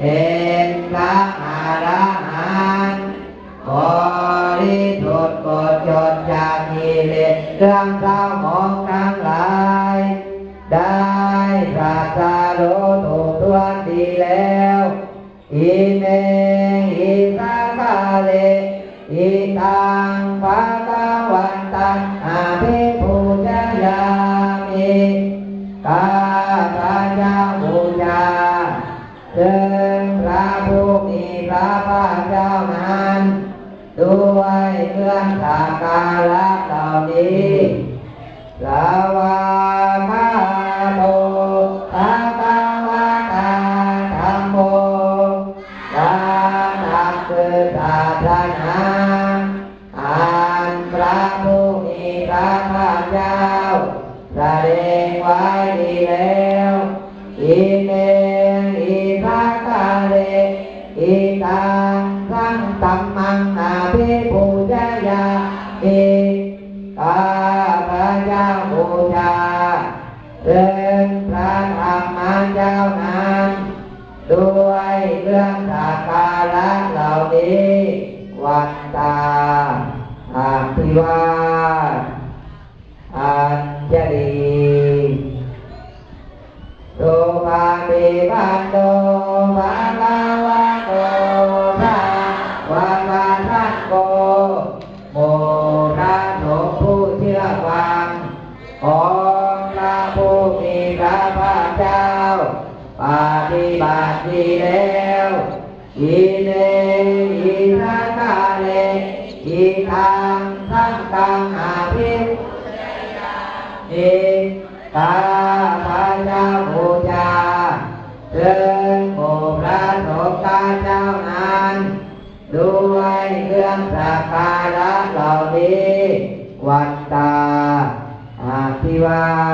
เห็นพระอรหันต์บริสุทธิ์หมดจดจากกิเลสเครื่องเศร้าหมองทั้งหลาย ได้ตรัสรู้ถูกทวนดีแล้วอิเมหิสาคาเลอิตังภะคะวัน ถึงพระผู้มีพระภาคเจ้านั้นด้วยเครื่องสักการะเหล่านี้สวาคาโตภะคะวะตาธัมโมสานักคือศาสนาอันพระผู้มีพระภาคเจ้าแสดงไว้ดีแล้ว เป็นพระธรรมเจ้านานด้วยเรื่องสัการะเหล่านี้วันตาอาภิวาอัญชลีสุปฏิปันโต ดีแล้วอิเนอิทัคาเลอิทังทังตังอาภิอิตาพระเจ้าบูชาถึงโอพระสงฆ์เจ้านั้นด้วยเครื่องสักการะเหล่านี้วันตาอาภิวา